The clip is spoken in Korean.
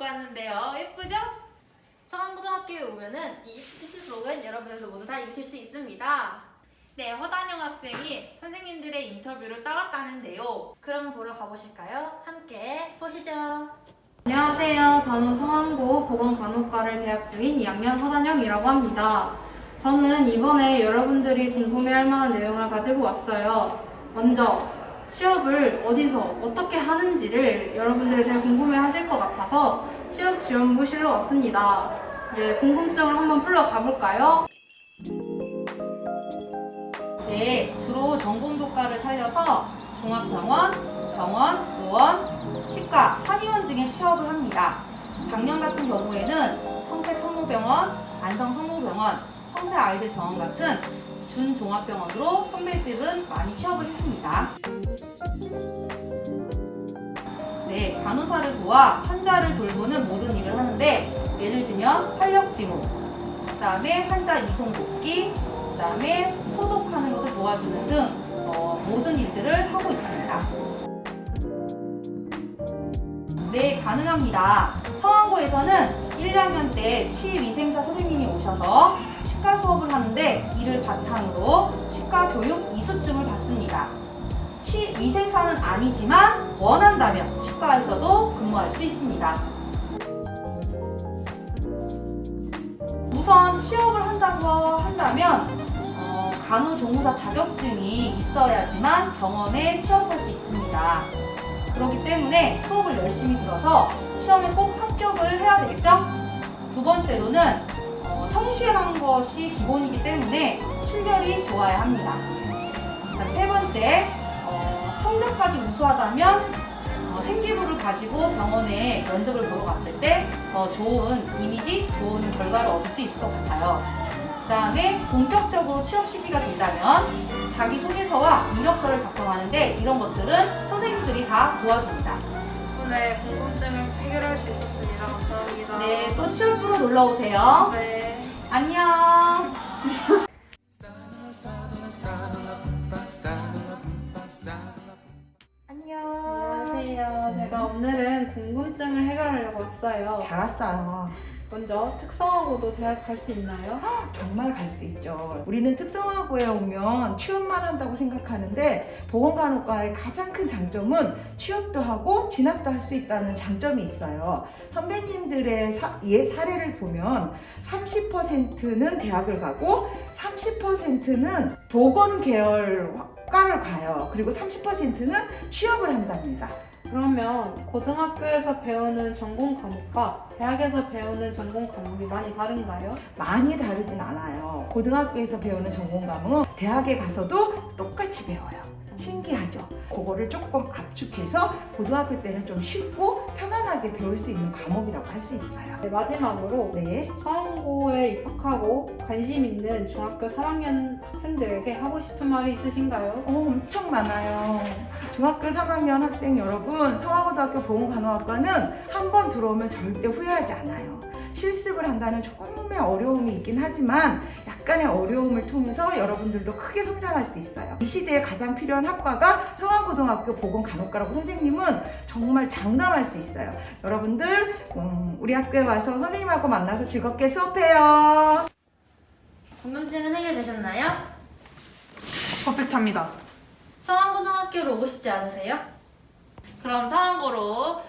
입고 왔는데요. 예쁘죠? 서강고등학교에 오면은 이 스티치 속은 여러분들도 모두 다 익힐 수 있습니다. 네, 허단영 학생이 선생님들의 인터뷰를 따왔다는데요. 그럼 보러 가보실까요? 함께 보시죠. 안녕하세요. 저는 성안고 보건간호과를 재학 중인 2학년 서단영이라고 합니다. 저는 이번에 여러분들이 궁금해할 만한 내용을 가지고 왔어요. 먼저 취업을 어디서 어떻게 하는지를 여러분들이 제일 궁금해 하실 것 같아서 취업 지원부실로 왔습니다. 이제 궁금증을 한번 풀러 가 볼까요? 네, 주로 전공 교과를 살려서 종합병원, 병원, 의원, 치과, 한의원 등에 취업을 합니다. 작년 같은 경우에는 성택성모병원, 안성 성모병원, 성세아이들 병원 같은 준종합병원으로 선배들은 많이 취업을 했습니다. 네, 간호사를 도와 환자를 돌보는 모든 일을 하는데 예를 들면 활력지무, 그다음에 환자 이송 복귀, 그다음에 소독하는 것을 도와주는 등 어, 모든 일들을 하고 있습니다. 네, 가능합니다. 성황고에서는 1학년 때 치위생사 선생님이 오셔서 치과 수업을 하는데 이를 바탕으로 치과 교육 이수증을 받습니다. 치 위생사는 아니지만 원한다면 치과에서도 근무할 수 있습니다. 우선 취업을 한다고 한다면 어, 간호조무사 자격증이 있어야지만 병원에 취업할 수 있습니다. 그렇기 때문에 수업을 열심히 들어서 시험에 꼭 합격을 해야 되겠죠? 두 번째로는 어, 성실한 것이 기본이기 때문에 출결이 좋아야 합니다. 그다음 세 번째, 어, 성적까지 우수하다면 어, 생기부를 가지고 병원에 면접을 보러 갔을 때 더 좋은 이미지, 좋은 결과를 얻을 수 있을 것 같아요. 그 다음에 본격적으로 취업 시기가 된다면 자기소개서와 이력서를 작성하는데 이런 것들은 선생님들이 다 도와줍니다. 덕분에 궁금증을 해결할 수 있었습니다. 감사합니다. 네, 또 취업부로 놀러 오세요. 네. 안녕. 안녕하세요. 제가 오늘은 궁금증을 해결하려고 왔어요. 잘 왔어요. 먼저 특성화고도 대학 갈 수 있나요? 정말 갈 수 있죠. 우리는 특성화고에 오면 취업만 한다고 생각하는데 보건간호과의 가장 큰 장점은 취업도 하고 진학도 할 수 있다는 장점이 있어요. 선배님들의 사, 예, 사례를 보면 30%는 대학을 가고 30%는 보건 계열 과를 가요. 그리고 30%는 취업을 한답니다. 그러면 고등학교에서 배우는 전공 과목과 대학에서 배우는 전공 과목이 많이 다른가요? 많이 다르진 않아요. 고등학교에서 배우는 전공 과목은 대학에 가서도 똑같이 배워요. 신기하죠? 그거를 조금 압축해서 고등학교 때는 좀 쉽고 편안하게 배울 수 있는 과목이라고 할 수 있어요. 네, 마지막으로 네. 서원고에 입학하고 관심 있는 중학교 3학년 학생들에게 하고 싶은 말이 있으신가요? 어, 엄청 많아요. 중학교 3학년 학생 여러분, 성화고등학교 보건간호학과는 한 번 들어오면 절대 후회하지 않아요. 실습을 한다는 조금의 어려움이 있긴 하지만 약간의 어려움을 통해서 여러분들도 크게 성장할 수 있어요. 이 시대에 가장 필요한 학과가 성화고등학교 보건간호과라고 선생님은 정말 장담할 수 있어요. 여러분들 음, 우리 학교에 와서 선생님하고 만나서 즐겁게 수업해요. 궁금증은 해결되셨나요? 퍼펙트합니다. 서강고등학교로 오고 싶지 않으세요? 그럼 상황고로